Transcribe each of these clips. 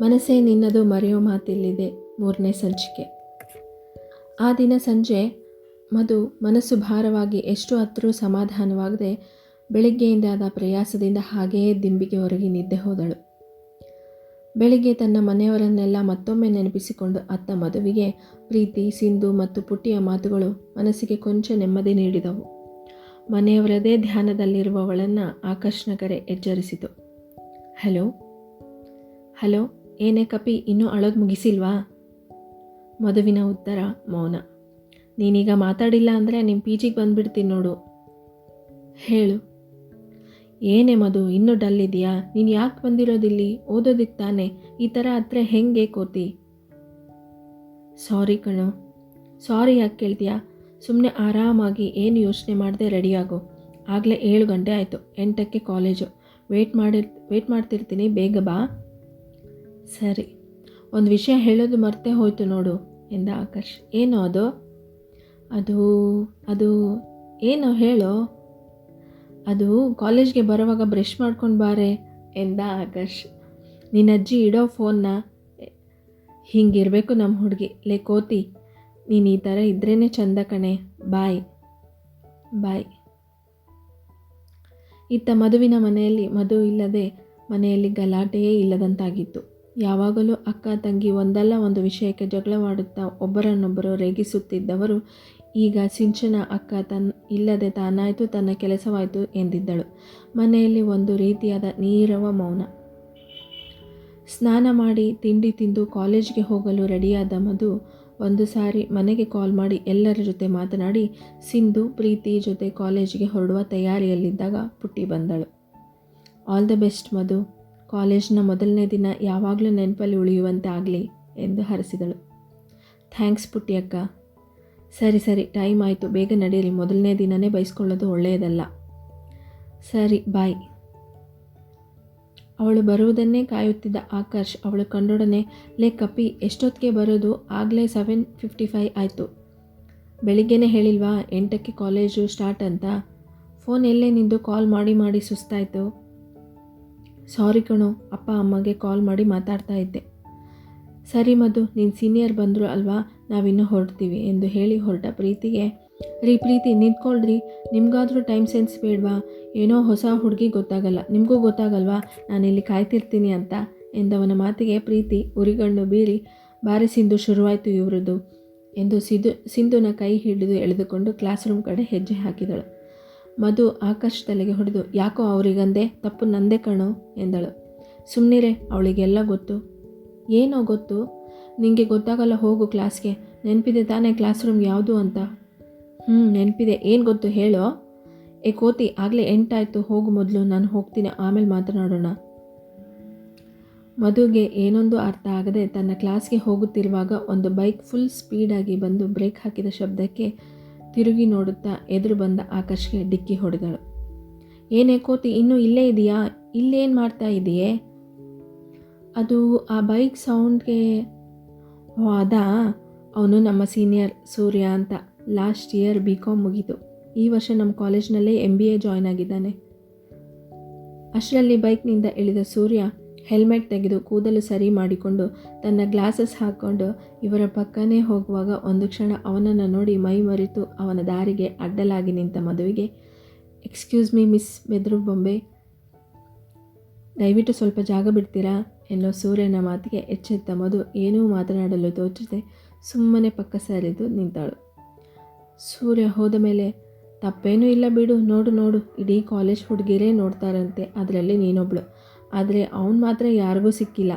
ಮನಸ್ಸೇ ನಿನ್ನದು ಮರೆಯೋ ಮಾತಿಲ್ಲಿದೆ ಮೂರನೇ ಸಂಚಿಕೆ. ಆ ದಿನ ಸಂಜೆ ಮಧು ಮನಸ್ಸು ಭಾರವಾಗಿ ಎಷ್ಟು ಹತ್ತರೂ ಸಮಾಧಾನವಾಗದೆ ಬೆಳಿಗ್ಗೆಯಿಂದ ಆದ ಪ್ರಯಾಸದಿಂದ ಹಾಗೆಯೇ ದಿಂಬಿಗೆ ಹೊರಗೆ ನಿದ್ದೆ ಹೋದಳು. ಬೆಳಿಗ್ಗೆ ತನ್ನ ಮನೆಯವರನ್ನೆಲ್ಲ ಮತ್ತೊಮ್ಮೆ ನೆನಪಿಸಿಕೊಂಡು ಅತ್ತ ಮಧುವಿಗೆ ಪ್ರೀತಿ, ಸಿಂಧು ಮತ್ತು ಪುಟ್ಟಿಯ ಮಾತುಗಳು ಮನಸ್ಸಿಗೆ ಕೊಂಚ ನೆಮ್ಮದಿ ನೀಡಿದವು. ಮನೆಯವರದೇ ಧ್ಯಾನದಲ್ಲಿರುವವಳನ್ನು ಆಕರ್ಷಣಕರೆ ಎಚ್ಚರಿಸಿತು. ಹಲೋ? ಹಲೋ? ಏನೇ ಕಪಿ, ಇನ್ನೂ ಅಳೋದು ಮುಗಿಸಿಲ್ವಾ? ಮದುವಿನ ಉತ್ತರ, ಮೌನ. ನೀನೀಗ ಮಾತಾಡಿಲ್ಲ ಅಂದರೆ ನಿಮ್ಮ ಪಿ ಜಿಗೆ ಬಂದುಬಿಡ್ತೀನಿ ನೋಡು. ಹೇಳು. ಏನೇ ಮಧು, ಇನ್ನೂ ಡಲ್ ಇದೆಯಾ ನೀನು ಯಾಕೆ ಬಂದಿರೋದಿಲ್ಲಿ? ಓದೋದಿಕ್ಕೆ ತಾನೆ. ಈ ಥರ ಹತ್ರ ಹೆಂಗೆ ಕೋತಿ? ಸಾರಿ ಕಣೋ. ಸಾರಿ ಯಾಕೆ ಕೇಳ್ತೀಯಾ? ಸುಮ್ಮನೆ ಆರಾಮಾಗಿ ಏನು ಯೋಚನೆ ಮಾಡದೆ ರೆಡಿಯಾಗು ಆಗಲೇ ಏಳು ಗಂಟೆ ಆಯಿತು. ಎಂಟಕ್ಕೆ ಕಾಲೇಜು. ವೇಟ್ ಮಾಡಿ ವೇಟ್ ಮಾಡ್ತಿರ್ತೀನಿ, ಬೇಗ ಬಾ. ಸರಿ, ಒಂದು ವಿಷಯ ಹೇಳೋದು ಮರ್ತೇ ಹೋಯ್ತು ನೋಡು, ಎಂದ ಆಕಾಶ್ ಏನು ಅದು? ಅದು ಅದು ಏನು ಹೇಳೋ? ಅದು ಕಾಲೇಜ್ಗೆ ಬರುವಾಗ ಬ್ರಷ್ ಮಾಡ್ಕೊಂಡು ಬಾರೆ, ಎಂದ ಆಕಾಶ್ ನಿನ್ನ ಅಜ್ಜಿ ಇಡೋ ಫೋನ್ನ, ಹಿಂಗಿರಬೇಕು ನಮ್ಮ ಹುಡುಗಿ. ಲೇ ಕೋತಿ, ನೀನು ಈ ಥರ ಇದ್ರೇ ಚಂದ ಕಣೆ. ಬಾಯ್. ಬಾಯ್. ಇತ್ತ ಮಧುವಿನ ಮನೆಯಲ್ಲಿ ಮಧು ಇಲ್ಲದೆ ಮನೆಯಲ್ಲಿ ಗಲಾಟೆಯೇ ಇಲ್ಲದಂತಾಗಿತ್ತು. ಯಾವಾಗಲೂ ಅಕ್ಕ, ತಂಗಿ ಒಂದಲ್ಲ ಒಂದು ವಿಷಯಕ್ಕೆ ಜಗಳವಾಡುತ್ತಾ ಒಬ್ಬರನ್ನೊಬ್ಬರು ರೇಗಿಸುತ್ತಿದ್ದವರು. ಈಗ ಸಿಂಚನ ಅಕ್ಕ ತನ್ನ ಇಲ್ಲದೆ ತಾನಾಯಿತು, ತನ್ನ ಕೆಲಸವಾಯಿತು ಎಂದಿದ್ದಳು. ಮನೆಯಲ್ಲಿ ಒಂದು ರೀತಿಯಾದ ನೀರವ ಮೌನ. ಸ್ನಾನ ಮಾಡಿ ತಿಂಡಿ ತಿಂದು ಕಾಲೇಜ್ಗೆ ಹೋಗಲು ರೆಡಿಯಾದ ಮಧು ಒಂದು ಸಾರಿ ಮನೆಗೆ ಕಾಲ್ ಮಾಡಿ ಎಲ್ಲರ ಜೊತೆ ಮಾತನಾಡಿ, ಸಿಂಧು ಪ್ರೀತಿ ಜೊತೆ ಕಾಲೇಜಿಗೆ ಹೊರಡುವ ತಯಾರಿಯಲ್ಲಿದ್ದಾಗ ಪುಟ್ಟಿ ಬಂದಳು. All the best Madhu. ಕಾಲೇಜ್ನ ಮೊದಲನೇ ದಿನ ಯಾವಾಗಲೂ ನೆನಪಲ್ಲಿ ಉಳಿಯುವಂತೆ ಆಗಲಿ ಎಂದು ಹರಿಸಿದಳು. ಥ್ಯಾಂಕ್ಸ್ ಪುಟ್ಟಿ ಅಕ್ಕ ಸರಿ ಸರಿ, ಟೈಮ್ ಆಯಿತು. ಬೇಗ ನಡೀರಿ. ಮೊದಲನೇ ದಿನವೇ ಬಯಸ್ಕೊಳ್ಳೋದು ಒಳ್ಳೆಯದಲ್ಲ. ಸರಿ, ಬಾಯ್. ಅವಳು ಬರುವುದನ್ನೇ ಕಾಯುತ್ತಿದ್ದ ಆಕರ್ಷ್ ಅವಳು ಕಂಡೊಡನೆ, ಲೇ ಕಪಿ ಎಷ್ಟೊತ್ತಿಗೆ ಬರೋದು? ಆಗಲೇ ಸೆವೆನ್ ಫಿಫ್ಟಿ ಫೈವ್ ಆಯಿತು. ಬೆಳಿಗ್ಗೆನೇ ಹೇಳಿಲ್ವಾ, ಎಂಟಕ್ಕೆ ಕಾಲೇಜು ಸ್ಟಾರ್ಟ್ ಅಂತ? ಫೋನ್ ಎಲ್ಲೇ ನಿಂದು? ಕಾಲ್ ಮಾಡಿ ಮಾಡಿ ಸುಸ್ತಾಯಿತು. ಸಾರಿ ಕಣೋ, ಅಪ್ಪ ಅಮ್ಮಗೆ ಕಾಲ್ ಮಾಡಿ ಮಾತಾಡ್ತಾ ಇದ್ದೆ. ಸರಿ ಮಧು ನಿನ್ನ ಸೀನಿಯರ್ ಬಂದರು ಅಲ್ವಾ? ನಾವಿನ್ನೂ ಹೊರಡ್ತೀವಿ ಎಂದು ಹೇಳಿ ಹೊರಟ ಪ್ರೀತಿಗೆ. ರೀ, ಪ್ರೀತಿ, ನಿಂತ್ಕೊಳ್ರಿ. ನಿಮಗಾದರೂ ಟೈಮ್ ಸೆನ್ಸ್ ಬೇಡವಾ? ಏನೋ ಹೊಸ ಹುಡುಗಿ ಗೊತ್ತಾಗಲ್ಲ. ನಿಮಗೂ ಗೊತ್ತಾಗಲ್ವಾ? ನಾನಿಲ್ಲಿ ಕಾಯ್ತಿರ್ತೀನಿ ಅಂತ ಎಂದವನ ಮಾತಿಗೆ ಪ್ರೀತಿ ಉರಿಗಣ್ಣು ಬೀರಿ, ಬಾರಿ ಸಿಂಧು ಶುರುವಾಯಿತು ಇವರದು ಎಂದು ಸಿಧು ಸಿಂಧುನ ಕೈ ಹಿಡಿದು ಎಳೆದುಕೊಂಡು ಕ್ಲಾಸ್ ರೂಮ್ ಕಡೆ ಹೆಜ್ಜೆ ಹಾಕಿದಳು. ಮಧು ಆಕಾಶ್ ತಲೆಗೆ ಹೊಡೆದು, ಯಾಕೋ ಅವರಿಗಂದೆ? ತಪ್ಪು ನಂದೇ ಕಣು ಎಂದಳು. ಸುಮ್ಮನಿರೆ ಅವಳಿಗೆಲ್ಲ ಗೊತ್ತು. ಏನೋ ಗೊತ್ತು? ನಿಮಗೆ ಗೊತ್ತಾಗಲ್ಲ, ಹೋಗು ಕ್ಲಾಸ್ಗೆ. ನೆನಪಿದೆ ತಾನೇ ಕ್ಲಾಸ್ ರೂಮ್ ಯಾವುದು ಅಂತ. ಹ್ಞೂ ನೆನಪಿದೆ. ಏನು ಗೊತ್ತು ಹೇಳೋ? ಏ ಕೋತಿ, ಆಗಲೇ ಎಂಟಾಯಿತು. ಹೋಗು ಮೊದಲು, ನಾನು ಹೋಗ್ತೀನಿ. ಆಮೇಲೆ ಮಾತನಾಡೋಣ. ಮಧುಗೆ ಏನೊಂದು ಅರ್ಥ ಆಗದೆ ತನ್ನ ಕ್ಲಾಸ್ಗೆ ಹೋಗುತ್ತಿರುವಾಗ ಒಂದು ಬೈಕ್ ಫುಲ್ ಸ್ಪೀಡಾಗಿ ಬಂದು ಬ್ರೇಕ್ ಹಾಕಿದ ಶಬ್ದಕ್ಕೆ ತಿರುಗಿ ನೋಡುತ್ತಾ ಎದುರು ಬಂದ ಆಕಾಶ್ಗೆ ಡಿಕ್ಕಿ ಹೊಡೆದಳು. ಏನೇ ಕೋತಿ, ಇನ್ನೂ ಇಲ್ಲೇ ಇದೆಯಾ? ಇಲ್ಲೇನು ಮಾಡ್ತಾ ಇದೆಯೇ? ಅದು ಆ ಬೈಕ್ ಸೌಂಡ್ಗೆ ಹೋದ ಅವನು ನಮ್ಮ ಸೀನಿಯರ್ ಸೂರ್ಯ ಅಂತ. ಲಾಸ್ಟ್ ಇಯರ್ ಬಿ ಕಾಮ್ ಮುಗೀತು. ಈ ವರ್ಷ ನಮ್ಮ ಕಾಲೇಜ್ನಲ್ಲೇ ಎಂ ಬಿ ಎ ಜಾಯ್ನ್ ಆಗಿದ್ದಾನೆ. ಅಷ್ಟರಲ್ಲಿ ಬೈಕ್ನಿಂದ ಇಳಿದ ಸೂರ್ಯ ಹೆಲ್ಮೆಟ್ ತೆಗೆದು ಕೂದಲು ಸರಿ ಮಾಡಿಕೊಂಡು ತನ್ನ ಗ್ಲಾಸಸ್ ಹಾಕ್ಕೊಂಡು ಇವರ ಪಕ್ಕನೇ ಹೋಗುವಾಗ ಒಂದು ಕ್ಷಣ ಅವನನ್ನು ನೋಡಿ ಮೈ ಮರೆತು ಅವನ ದಾರಿಗೆ ಅಡ್ಡಲಾಗಿ ನಿಂತ ಮದುವೆಗೆ ಎಕ್ಸ್ಕ್ಯೂಸ್ ಮೀ ಮಿಸ್ ಬೆದ್ರು ಬೊಂಬೆ ದಯವಿಟ್ಟು ಸ್ವಲ್ಪ ಜಾಗ ಬಿಡ್ತೀರಾ? ಎನ್ನೋ ಸೂರ್ಯನ ಮಾತಿಗೆ ಎಚ್ಚೆತ್ತ ಮಧು ಏನೂ ಮಾತನಾಡಲು ತೋಚದೆ ಸುಮ್ಮನೆ ಪಕ್ಕ ಸರಿದು ನಿಂತಾಳು. ಸೂರ್ಯ ಹೋದ ಮೇಲೆ, ತಪ್ಪೇನೂ ಇಲ್ಲ ಬಿಡು, ನೋಡು ನೋಡು, ಇಡೀ ಕಾಲೇಜ್ ಹುಡುಗಿರೇ ನೋಡ್ತಾರಂತೆ, ಅದರಲ್ಲಿ ನೀನೊಬ್ಳು. ಆದರೆ ಅವನು ಮಾತ್ರ ಯಾರಿಗೂ ಸಿಕ್ಕಿಲ್ಲ.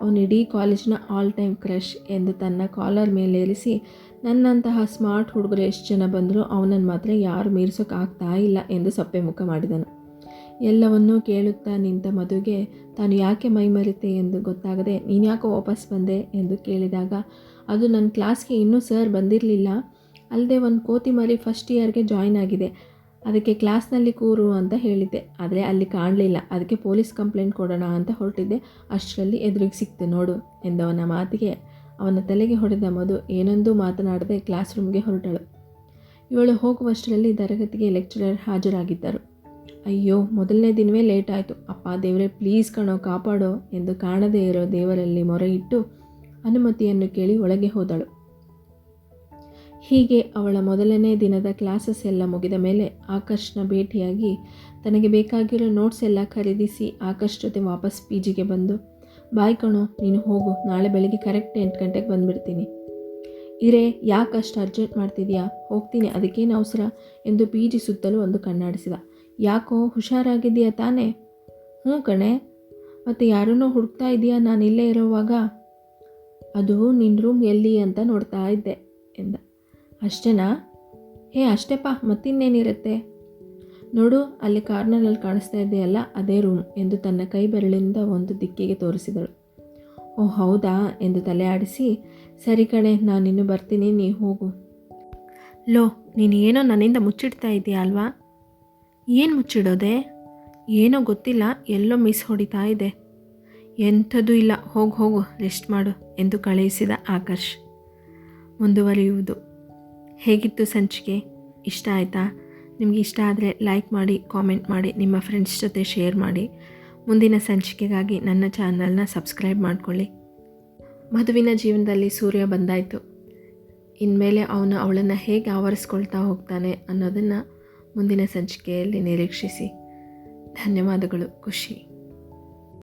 ಅವನು ಇಡೀ ಕಾಲೇಜ್ನ ಆಲ್ ಟೈಮ್ ಕ್ರಶ್ ಎಂದು ತನ್ನ ಕಾಲರ್ ಮೇಲೇರಿಸಿ ನನ್ನಂತಹ ಸ್ಮಾರ್ಟ್ ಹುಡುಗರು ಎಷ್ಟು ಜನ ಬಂದರೂ ಅವನನ್ನು ಮಾತ್ರ ಯಾರು ಮೀರಿಸೋಕ್ಕಾಗ್ತಾ ಇಲ್ಲ ಎಂದು ಸಪ್ಪೆ ಮುಖ ಮಾಡಿದನು. ಎಲ್ಲವನ್ನೂ ಕೇಳುತ್ತಾ ನಿಂತ ಮಧುಗೆ, ತಾನು ಯಾಕೆ ಮೈಮರಿತೆ ಎಂದು ಗೊತ್ತಾಗದೆ ನೀನು ಯಾಕೋ ವಾಪಸ್ ಬಂದೆ? ಎಂದು ಕೇಳಿದಾಗ, ಅದು ನನ್ನ ಕ್ಲಾಸ್ಗೆ ಇನ್ನೂ ಸರ್ ಬಂದಿರಲಿಲ್ಲ. ಅಲ್ಲದೆ ಒಂದು ಕೋತಿ ಮರಿ ಫಸ್ಟ್ ಇಯರ್ಗೆ ಜಾಯ್ನ್ ಆಗಿದೆ. ಅದಕ್ಕೆ ಕ್ಲಾಸ್ನಲ್ಲಿ ಕೂರು ಅಂತ ಹೇಳಿದ್ದೆ. ಆದರೆ ಅಲ್ಲಿ ಕಾಣಲಿಲ್ಲ. ಅದಕ್ಕೆ ಪೊಲೀಸ್ ಕಂಪ್ಲೇಂಟ್ ಕೊಡೋಣ ಅಂತ ಹೊರಟಿದ್ದೆ. ಅಷ್ಟರಲ್ಲಿ ಎದುರಿಗೆ ಸಿಕ್ತು, ನೋಡು ಎಂದವನ ಮಾತಿಗೆ. ಅವನ ತಲೆಗೆ ಹೊಡೆದ ಮಧು ಏನೊಂದು ಮಾತನಾಡದೆ ಕ್ಲಾಸ್ ರೂಮ್ಗೆ ಹೊರಟಳು. ಇವಳು ಹೋಗುವಷ್ಟರಲ್ಲಿ ತರಗತಿಗೆ ಲೆಕ್ಚರರ್ ಹಾಜರಾಗಿದ್ದರು. ಅಯ್ಯೋ, ಮೊದಲನೇ ದಿನವೇ ಲೇಟ್ ಆಯಿತು. ಅಪ್ಪ ದೇವರೇ ಪ್ಲೀಸ್ ಕಣೋ, ಕಾಪಾಡೋ ಎಂದು ಕಾಣದೇ ಇರೋ ದೇವರಲ್ಲಿ ಮೊರೆ ಅನುಮತಿಯನ್ನು ಕೇಳಿ ಒಳಗೆ ಹೋದಳು. ಹೀಗೆ ಅವಳ ಮೊದಲನೇ ದಿನದ ಕ್ಲಾಸಸ್ ಎಲ್ಲ ಮುಗಿದ ಮೇಲೆ ಆಕರ್ಷ್ನ ಭೇಟಿಯಾಗಿ ತನಗೆ ಬೇಕಾಗಿರೋ ನೋಟ್ಸ್ ಎಲ್ಲ ಖರೀದಿಸಿ ಆಕರ್ಷ್ ಜೊತೆ ವಾಪಸ್ ಪಿ ಜಿಗೆ ಬಂದು, ಬಾಯ್ ಕಣೋ, ನೀನು ಹೋಗು, ನಾಳೆ ಬೆಳಗ್ಗೆ ಕರೆಕ್ಟ್ ಎಂಟು ಗಂಟೆಗೆ ಬಂದುಬಿಡ್ತೀನಿ. ಇರೇ, ಯಾಕೆ ಅಷ್ಟು ಅರ್ಜೆಂಟ್ ಮಾಡ್ತಿದ್ಯಾ? ಹೋಗ್ತೀನಿ, ಅದಕ್ಕೇನು ಅವಸರ? ಎಂದು ಪಿ ಜಿ ಸುತ್ತಲೂ ಒಂದು ಕಣ್ಣಾಡಿಸಿದ. ಯಾಕೋ ಹುಷಾರಾಗಿದೆಯಾ ತಾನೇ? ಹ್ಞೂ ಕಣೆ. ಮತ್ತು ಯಾರನ್ನೋ ಹುಡುಕ್ತಾ ಇದೆಯಾ? ನಾನು ಇಲ್ಲೇ ಇರೋವಾಗ? ಅದು ನಿನ್ನ ರೂಮ್ ಎಲ್ಲಿ ಅಂತ ನೋಡ್ತಾ ಇದ್ದೆ, ಎಂದ. ಅಷ್ಟೇನಾ? ಹೇ ಅಷ್ಟೇಪ್ಪ ಮತ್ತಿನ್ನೇನಿರುತ್ತೆ? ನೋಡು, ಅಲ್ಲಿ ಕಾರ್ನರಲ್ಲಿ ಕಾಣಿಸ್ತಾ ಇದೆಯಲ್ಲ, ಅದೇ ರೂಮ್ ಎಂದು ತನ್ನ ಕೈ ಬೆರಳಿಂದ ಒಂದು ದಿಕ್ಕಿಗೆ ತೋರಿಸಿದಳು. ಓ, ಹೌದಾ? ಎಂದು ತಲೆ ಆಡಿಸಿ, ಸರಿ ಕಣೆ, ನಾನಿನ್ನು ಬರ್ತೀನಿ, ನೀ ಹೋಗು. ಲೋ, ನೀನು ಏನೋ ನನ್ನಿಂದ ಮುಚ್ಚಿಡ್ತಾ ಇದೆಯಾ ಅಲ್ವಾ? ಏನು ಮುಚ್ಚಿಡೋದೆ? ಏನೋ ಗೊತ್ತಿಲ್ಲ, ಎಲ್ಲೋ ಮಿಸ್ ಹೊಡಿತಾ ಇದೆ. ಎಂಥದ್ದು ಇಲ್ಲ, ಹೋಗು ಹೋಗು, ರೆಸ್ಟ್ ಮಾಡು, ಎಂದು ಕಳುಹಿಸಿದ ಆಕರ್ಷ್. ಮುಂದುವರಿಯುವುದು. ಹೇಗಿತ್ತು ಸಂಚಿಕೆ ಇಷ್ಟ ಆಯಿತಾ? ನಿಮಗೆ ಇಷ್ಟ ಆದರೆ ಲೈಕ್ ಮಾಡಿ ಕಾಮೆಂಟ್ ಮಾಡಿ, ನಿಮ್ಮ ಫ್ರೆಂಡ್ಸ್ ಜೊತೆ ಶೇರ್ ಮಾಡಿ. ಮುಂದಿನ ಸಂಚಿಕೆಗಾಗಿ ನನ್ನ ಚಾನಲ್ನ ಸಬ್ಸ್ಕ್ರೈಬ್ ಮಾಡಿಕೊಳ್ಳಿ. ಮಧುವಿನ ಜೀವನದಲ್ಲಿ ಸೂರ್ಯ ಬಂದಾಯಿತು. ಇನ್ಮೇಲೆ ಅವನು ಅವಳನ್ನು ಹೇಗೆ ಆವರಿಸ್ಕೊಳ್ತಾ ಹೋಗ್ತಾನೆ ಅನ್ನೋದನ್ನು ಮುಂದಿನ ಸಂಚಿಕೆಯಲ್ಲಿ ನಿರೀಕ್ಷಿಸಿ. ಧನ್ಯವಾದಗಳು, ಖುಷಿ.